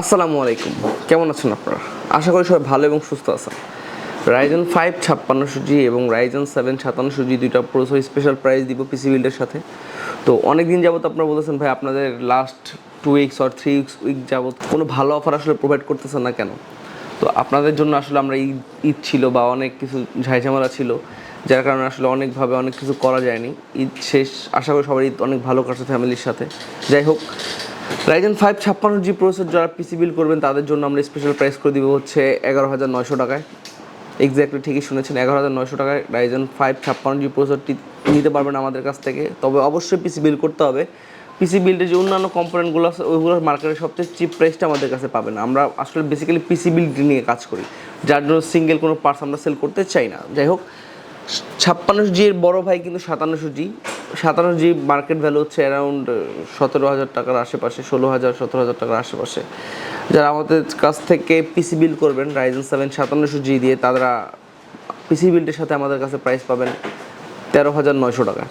আসসালামু আলাইকুম। কেমন আছেন আপনারা? আশা করি সবাই ভালো এবং সুস্থ আছেন। রাইজন ফাইভ ছাপ্পান্নশো জি এবং রাইজন সেভেন সাতান্নশো জি দুইটা প্রসেসর স্পেশাল প্রাইস দিব পিসি বিল্ডের সাথে। তো অনেক দিন যাবত আপনারা বলেছেন ভাই, আপনাদের last two weeks or three weeks week যাবত কোনো ভালো অফার আসলে প্রোভাইড করতেছেন না কেন? তো আপনাদের জন্য আসলে আমরা ঈদ ঈদ ছিল বা অনেক কিছু ঝাইঝামেলা ছিল, যার কারণে আসলে অনেকভাবে অনেক কিছু করা যায়নি। ঈদ শেষ, আশা করি সবার ঈদ অনেক ভালো কাটছে ফ্যামিলির সাথে। যাই হোক রাইজেন ফাইভ ছাপ্পান্ন জি প্রসেসর যারা পিসি বিল করবেন, তাদের জন্য আমরা স্পেশাল প্রাইস করে দিব হচ্ছে এগারো হাজার নয়শো টাকায়। এক্স্যাক্টলি ঠিকই শুনেছেন, এগারো হাজার নয়শো টাকায় রাইজেন ফাইভ ছাপ্পান্ন জি প্রসেসরটি নিতে পারবেন আমাদের কাছ থেকে। তবে অবশ্যই পিসি বিল করতে হবে। পিসি বিল্ডের যে অন্যান্য কম্পোনেন্টগুলো আছে, ওইগুলো মার্কেটের সবচেয়ে চিপ প্রাইসটা আমাদের কাছে পাবেন। আমরা আসলে বেসিক্যালি পিসি বিল্ড নিয়ে কাজ করি। যার জন্য সিঙ্গেল কোনো পার্টস আমরা সেল করতে চাই না। যাই হোক ছাপ্পান্নশো জি এর বড় ভাই কিন্তু সাতান্নশো জি সাতান্ন জি মার্কেট ভ্যালু হচ্ছে অ্যারাউন্ড সতেরো হাজার টাকার আশেপাশে, ষোলো হাজার, সতেরো হাজার টাকার আশেপাশে। যারা আমাদের কাছ থেকে পিসি বিল করবেন রাইজেন সেভেন সাতান্নশো জি দিয়ে, তারা পিসি বিল্ডের সাথে আমাদের কাছে প্রাইস পাবেন তেরো হাজার নয়শো টাকা।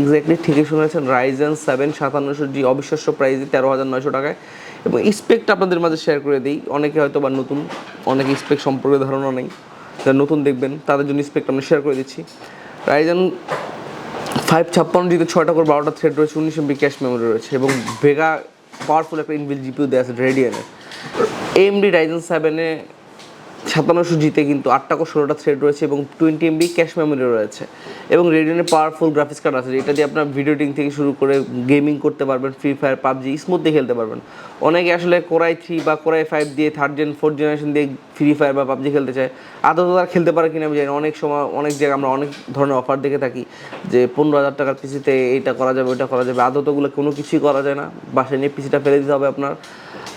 এক্স্যাক্টলি ঠিকই শুনেছেন রাইজেন সেভেন সাতান্নশো জি অবিশ্বাস্য প্রাইসে তেরো হাজার নয়শো টাকায়। এবং স্পেকটা আপনাদের মাঝে শেয়ার করে দিই, অনেকে হয়তো বা নতুন, অনেকে স্পেক সম্পর্কে ধারণা নেই। যারা নতুন দেখবেন, তাদের জন্য স্পেকটা আমরা শেয়ার করে দিচ্ছি। রাইজেন ফাইভ ছাপ্পান্ন জিতে ছয়টা করে বারোটা থ্রেড রয়েছে, উনিশ এমবি ক্যাশ মেমোরি রয়েছে এবং ভেগা পাওয়ারফুল একটা ইনবিল জিপিউ দেওয়া আছে রেডিয়ানের এমডি রাইজেন সেভেনে সাতান্নশো জিতে কিন্তু আটটা করে ষোলোটা থ্রেড রয়েছে এবং টোয়েন্টি এমবি ক্যাশ মেমোরি রয়েছে এবং রেডিয়নের পাওয়ারফুল গ্রাফিক্স কার্ড আছে এটা দিয়ে আপনার ভিডিও এডিটিং থেকে শুরু করে গেমিং করতে পারবেন ফ্রি ফায়ার পাবজি স্মুথলি খেলতে পারবেন। অনেকে আসলে কোরাই থ্রি বা কোরাই ফাইভ দিয়ে থার্ড জেন ফোর্থ জেনারেশন দিয়ে ফ্রি ফায়ার বা পাবজি খেলতে চায়। আদৌ তারা খেলতে পারে কিনা আমি জানি অনেক সময়, অনেক জায়গায় আমরা অনেক ধরনের অফার দেখে থাকি যে পনেরো হাজার টাকার পিসিতে এইটা করা যাবে ওইটা করা যাবে। আদৌ তোগুলো কোনো কিছুই করা যায় না। বাসায় নিয়ে পিসিটা ফেলে দিতে হবে আপনার।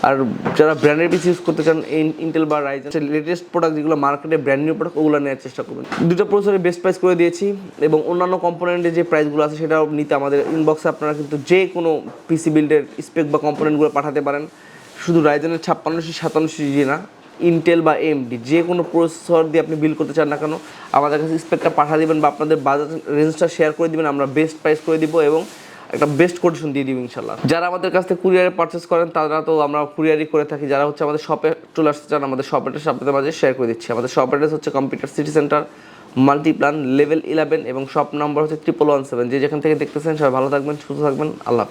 আর যারা ব্র্যান্ডের পিসি ইউজ করতে চান ইন্টেল বা রাইজেন লেটেস্ট প্রোডাক্ট যেগুলো মার্কেটে ব্র্যান্ড নিউ প্রোডাক্ট ওগুলো নেওয়ার চেষ্টা করবেন। দুটো প্রসেসরের বেস্ট প্রাইস করে দিয়েছি এবং অন্যান্য কম্পোনেন্টের যে প্রাইসগুলো আছে, সেটাও নিতে আমাদের ইনবক্সে আপনারা কিন্তু যে কোনো পিসি বিল্ডের স্পেক বা কম্পোনেন্টগুলো পাঠাতে পারেন। শুধু রাইজেনের ছাপ্পান্নশো, সাতান্নশো জি না ইন্টেল বা এমডি যে কোনো প্রসেসর দিয়ে আপনি বিল করতে চান না কেন, আমাদের কাছে স্পেকটা পাঠা দিবেন বা আপনাদের বাজার রেঞ্জটা শেয়ার করে দিবেন, আমরা বেস্ট প্রাইস করে দিব এবং একটা বেস্ট কন্ডিশন দিয়ে দিব ইনশাল্লাহ যারা আমাদের কাছ থেকে কুরিয়ারে পারচেস করেন, তারা তো আমরা কুরিয়ারই করে থাকি। যারা হচ্ছে আমাদের শপে চলে আসতে চান, আমাদের শপ অ্যাড্রেস আপনাদের মাঝে শেয়ার করে দিচ্ছি। আমাদের শপ অ্যাড্রেস হচ্ছে computer city centre Multiplan level eleven এবং শপ নম্বর হচ্ছে ট্রিপল ওয়ান সেভেন যে যেখান থেকে দেখতেছেন, সবাই ভালো থাকবেন, সুস্থ থাকবেন। আল্লাহ